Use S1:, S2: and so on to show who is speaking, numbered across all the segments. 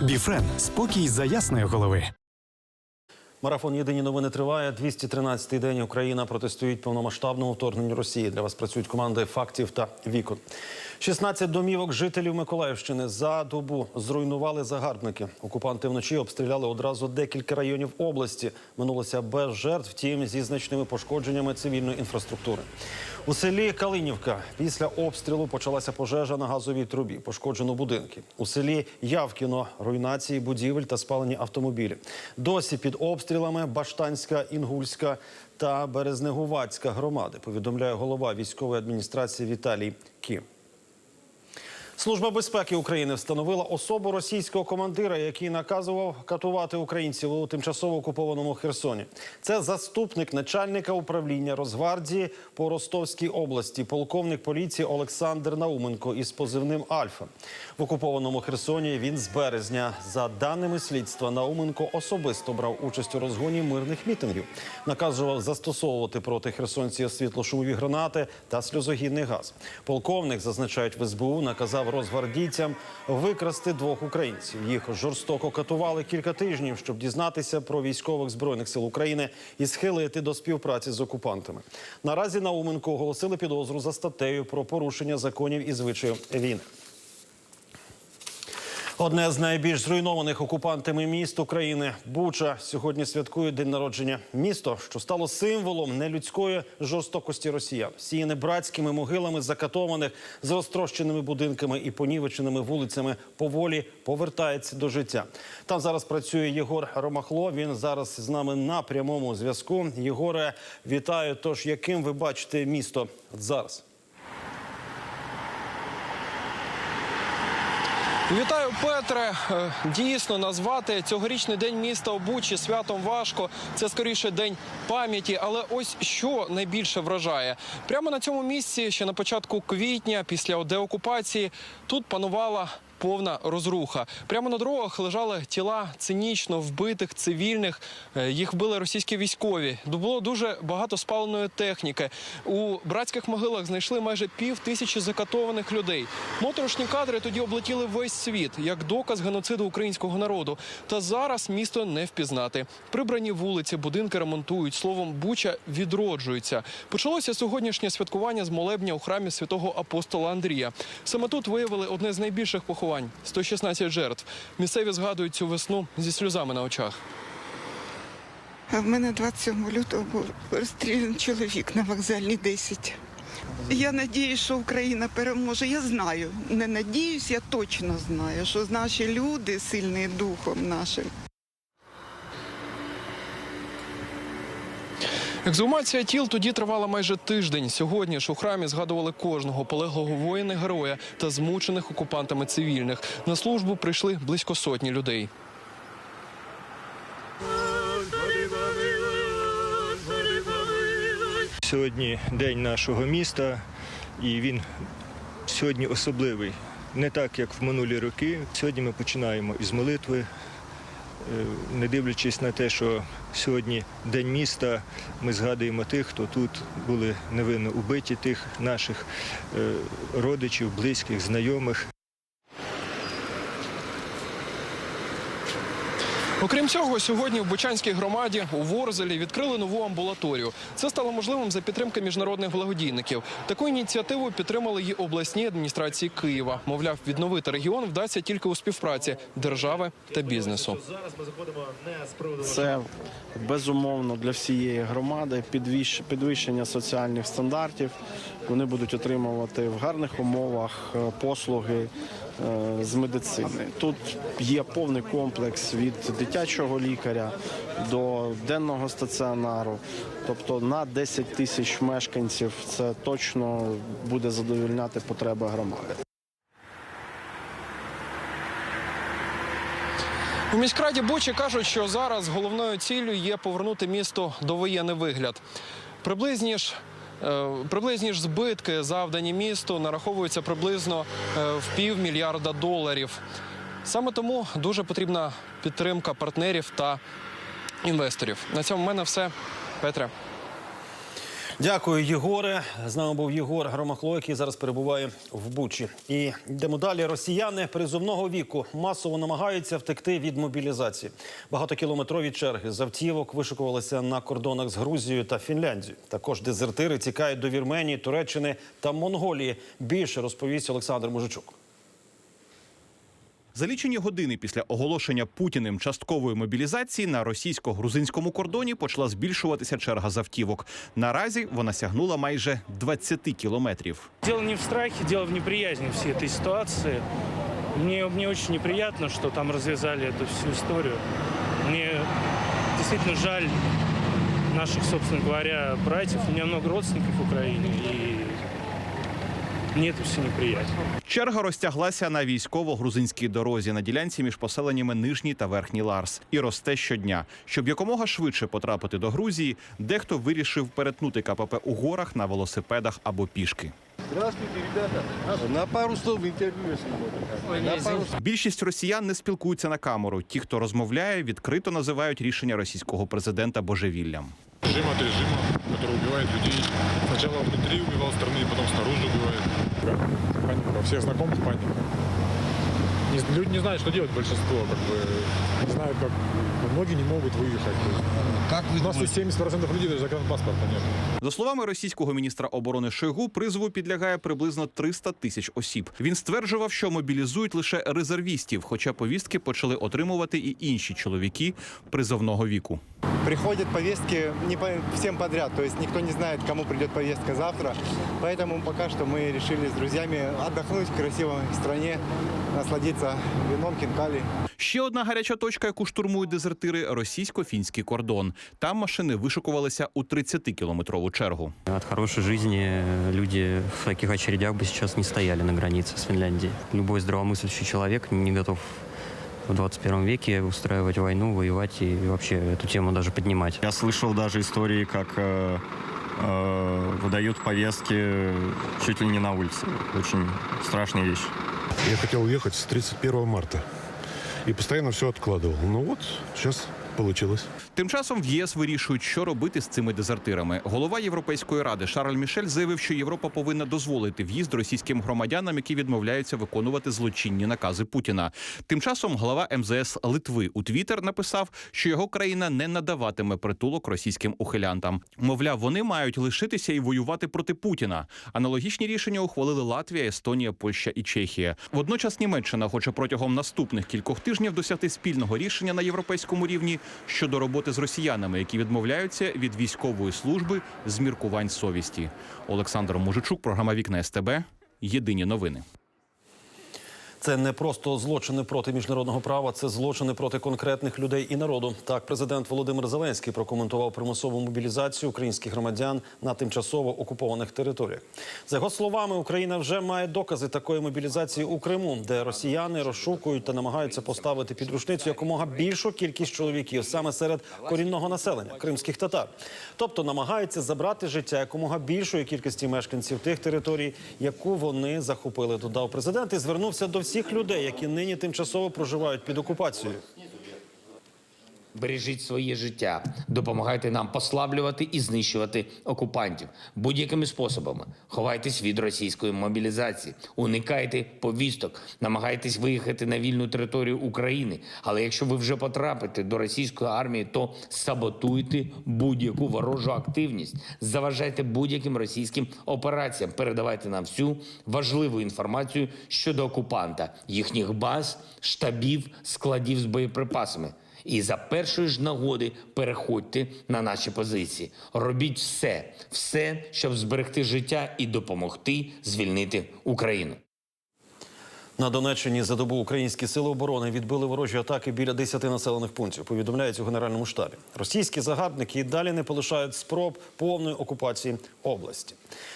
S1: Біфрен спокій за ясної голови.
S2: Марафон Єдині новини триває. 213-й день Україна протистоїть повномасштабному вторгненню Росії. Для вас працюють команди фактів та вікон. 16 домівок жителів Миколаївщини за добу зруйнували загарбники. Окупанти вночі обстріляли одразу декілька районів області. Минулося без жертв, втім зі значними пошкодженнями цивільної інфраструктури. У селі Калинівка після обстрілу почалася пожежа на газовій трубі. Пошкоджено будинки. У селі Явкіно руйнації будівель та спалені автомобілі. Досі під обстрілами Баштанська, Інгульська та Березнегувацька громади. Повідомляє голова військової адміністрації Віталій Кім. Служба безпеки України встановила особу російського командира, який наказував катувати українців у тимчасово окупованому Херсоні. Це заступник начальника управління Росгвардії по Ростовській області, полковник поліції Олександр Науменко із позивним Альфа. В окупованому Херсоні він з березня, за даними слідства, Науменко особисто брав участь у розгоні мирних мітингів. Наказував застосовувати проти херсонців світлошумові гранати та сльозогінний газ. Полковник зазначають в СБУ, наказав розгвардійцям викрасти двох українців. Їх жорстоко катували кілька тижнів, щоб дізнатися про військових збройних сил України і схилити до співпраці з окупантами. Наразі Науменко оголосили підозру за статтею про порушення законів і звичаїв війни. Одне з найбільш зруйнованих окупантами міст України Буча сьогодні святкує день народження. Місто, що стало символом нелюдської жорстокості росіян, сіяне братськими могилами закатованих з розтрощеними будинками і понівеченими вулицями, поволі повертається до життя. Там зараз працює Єгор Ромахло. Він зараз з нами на прямому зв'язку. Єгоре, вітаю. Тож яким ви бачите місто зараз?
S3: Вітаю, Петре. Е, Дійсно, назвати цьогорічний день міста Обучі святом важко. Це скоріше день пам'яті. Але ось що найбільше вражає. Прямо на цьому місці, ще на початку квітня, після деокупації, тут панувала. Повна розруха. Прямо на дорогах лежали тіла цинічно вбитих цивільних. Е, Їх вбили російські військові. Було дуже багато спаленої техніки. У братських могилах знайшли майже пів тисячі закатованих людей. Моторошні кадри тоді облетіли весь світ як доказ геноциду українського народу. Та зараз місто не впізнати. Прибрані вулиці, будинки ремонтують. Словом, Буча відроджується. Почалося сьогоднішнє святкування з молебня у храмі святого апостола Андрія. Саме тут виявили одне з найбільших поховань 116 жертв. Місцеві згадують цю весну зі сльозами на очах.
S4: А в мене 27 лютого був розстріляний чоловік на вокзальній 10. Я надіюсь, що Україна переможе. Я знаю, не надіюсь, я точно знаю, що наші люди сильні духом нашим.
S3: Ексгумація тіл тоді тривала майже тиждень. Сьогодні ж у храмі згадували кожного полеглого воїна героя та змучених окупантами цивільних. На службу прийшли близько сотні людей.
S5: Сьогодні день нашого міста, і він сьогодні особливий. Не так, як в минулі роки. Сьогодні ми починаємо із молитви, не дивлячись на те, що сьогодні день міста, ми згадуємо тих, хто тут були невинно убиті, тих наших е, родичів, близьких, знайомих.
S3: Окрім цього, сьогодні в Бучанській громаді у Ворзелі відкрили нову амбулаторію. Це стало можливим за підтримки міжнародних благодійників. Таку ініціативу підтримали і обласні адміністрації Києва. Мовляв, відновити регіон вдасться тільки у співпраці держави та бізнесу.
S6: Це безумовно для всієї громади підвищ- підвищення соціальних стандартів. Вони будуть отримувати в гарних умовах е, послуги з медицини. Тут є повний комплекс від дитячого лікаря до денного стаціонару. Тобто на 10 тисяч мешканців це точно буде задовільняти потреби громади.
S3: У міськраді Бучі кажуть, що зараз головною ціллю є повернути місто до воєнний вигляд. Приблизні ж. Е, Приблизні ж збитки, завдані місту, нараховуються приблизно в в півмільярда доларів. Саме тому дуже потрібна підтримка партнерів та інвесторів. На цьому в мене все. Петре.
S2: Дякую, Єгоре. З нами був Єгор Громахло, який зараз перебуває в Бучі. І йдемо далі. Росіяни призовного віку масово намагаються втекти від мобілізації. Багатокілометрові черги з автівок вишикувалися на кордонах з Грузією та Фінляндією. Також дезертири тікають до Вірменії, Туреччини та Монголії. Більше розповість Олександр Мужичук.
S7: За лічені години після оголошення Путіним часткової мобілізації на російсько-грузинському кордоні почала збільшуватися черга з автівок. Наразі вона сягнула майже 20 кілометрів.
S8: Дело не в страхе, дело в неприязни всей этой ситуации. Мне, мне очень неприятно, что там развязали эту всю историю. Мне действительно жаль наших, собственно говоря, братьев. У меня много родственников в Украине, и мне це все неприятно.
S7: Черга розтяглася на військово-грузинській дорозі на ділянці між поселеннями Нижній та Верхній Ларс і росте щодня. Щоб якомога швидше потрапити до Грузії, дехто вирішив перетнути КПП у горах на велосипедах або пішки.
S9: На пару слов интервью, если можно. На пару
S7: Більшість росіян не спілкуються на камеру. Ті, хто розмовляє, відкрито називають рішення російського президента божевіллям.
S10: Режим от режима, который убивает людей. Сначала внутри убивал страны, потом снаружи убивает. Паника. У всех знакомых паника. Не- люди не знают, что делать большинство. Как бы, не знают, как... Многие не могут выехать. То есть,
S9: Как вы
S10: у нас тут
S9: думаете?
S10: 70% людей даже загранпаспорта нет.
S7: За словами російського міністра оборони Шойгу, призову підлягає приблизно 300 тисяч осіб. Він стверджував, що мобілізують лише резервістів, хоча повістки почали отримувати і інші чоловіки призовного віку.
S11: приходят повестки не по всем подряд, то есть никто не знает, кому придет повестка завтра. Поэтому пока что мы решили с друзьями отдохнуть в красивой стране, насладиться вином, хинкали.
S7: Ще одна гаряча точка, яку штурмують дезертири російсько-фінський кордон. Там машини вишикувалися у 30-кілометрову чергу.
S12: От хорошей жизни люди в таких очередях бы сейчас не стояли на границе с Финляндией. Любой здравомыслящий человек не готов в 21 веке устраивать войну, воевать и вообще эту тему даже поднимать.
S13: Я слышал даже истории, как э, э, выдают повестки чуть ли не на улице. Очень страшная вещь.
S10: Я хотел уехать с 31 марта. И постоянно все откладывал. Ну вот, сейчас получилось.
S7: Тим часом в ЄС вирішують, що робити з цими дезертирами. Голова Європейської ради Шарль Мішель заявив, що Європа повинна дозволити в'їзд російським громадянам, які відмовляються виконувати злочинні накази Путіна. Тим часом глава МЗС Литви у Твіттер написав, що його країна не надаватиме притулок російським ухилянтам. Мовляв, вони мають лишитися і воювати проти Путіна. Аналогічні рішення ухвалили Латвія, Естонія, Польща і Чехія. Водночас Німеччина хоче протягом наступних кількох тижнів досягти спільного рішення на європейському рівні щодо роботи з росіянами, які відмовляються від військової служби з міркувань совісті. Олександр Мужичук, програма Вікна СТБ. Єдині новини.
S2: Це не просто злочини проти міжнародного права, це злочини проти конкретних людей і народу. Так, президент Володимир Зеленський прокоментував примусову мобілізацію українських громадян на тимчасово окупованих територіях. За його словами, Україна вже має докази такої мобілізації у Криму, де росіяни розшукують та намагаються поставити під рушницю якомога більшу кількість чоловіків саме серед корінного населення кримських татар. Тобто намагаються забрати життя якомога більшої кількості мешканців тих територій, яку вони захопили. Додав президент і звернувся до всіх людей, які нині тимчасово проживають під окупацією.
S14: Бережіть своє життя, допомагайте нам послаблювати і знищувати окупантів будь-якими способами. Ховайтесь від російської мобілізації, уникайте повісток, намагайтесь виїхати на вільну територію України. Але якщо ви вже потрапите до російської армії, то саботуйте будь-яку ворожу активність, заважайте будь-яким російським операціям. Передавайте нам всю важливу інформацію щодо окупанта, їхніх баз, штабів, складів з боєприпасами. І за першої ж нагоди переходьте на наші позиції. Робіть все, все, щоб зберегти життя і допомогти звільнити Україну.
S2: На Донеччині за добу українські сили оборони відбили ворожі атаки біля 10 населених пунктів. Повідомляють у генеральному штабі. Російські загарбники і далі не полишають спроб повної окупації області.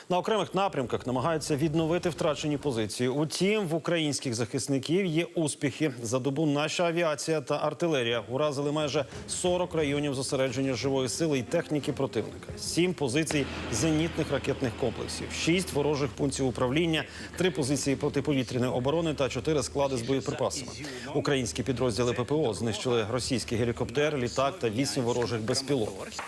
S2: На окремих напрямках намагаються відновити втрачені позиції. Утім, в українських захисників є успіхи. За добу наша авіація та артилерія уразили майже 40 районів зосередження живої сили і техніки противника, сім позицій зенітних ракетних комплексів, шість ворожих пунктів управління, три позиції протиповітряної оборони та чотири склади з боєприпасами. Українські підрозділи ППО знищили російський гелікоптер, літак та вісім ворожих безпілотників.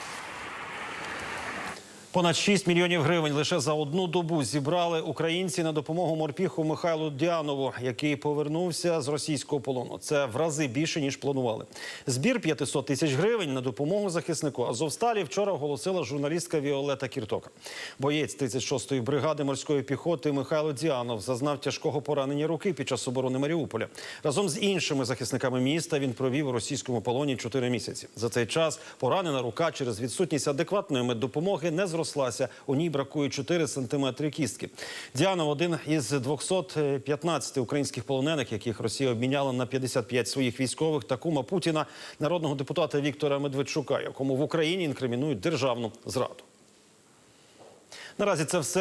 S2: Понад 6 мільйонів гривень лише за одну добу зібрали українці на допомогу морпіху Михайлу Діанову, який повернувся з російського полону. Це в рази більше ніж планували. Збір 500 тисяч гривень на допомогу захиснику Азовсталі вчора оголосила журналістка Віолета Кіртока. Боєць 36-ї бригади морської піхоти Михайло Діанов зазнав тяжкого поранення руки під час оборони Маріуполя. Разом з іншими захисниками міста він провів у російському полоні 4 місяці. За цей час поранена рука через відсутність адекватної меддопомоги не зрослася. У ній бракує 4 сантиметри кістки. Діанов один із 215 українських полонених, яких Росія обміняла на 55 своїх військових та кума Путіна, народного депутата Віктора Медведчука, якому в Україні інкримінують державну зраду. Наразі це все.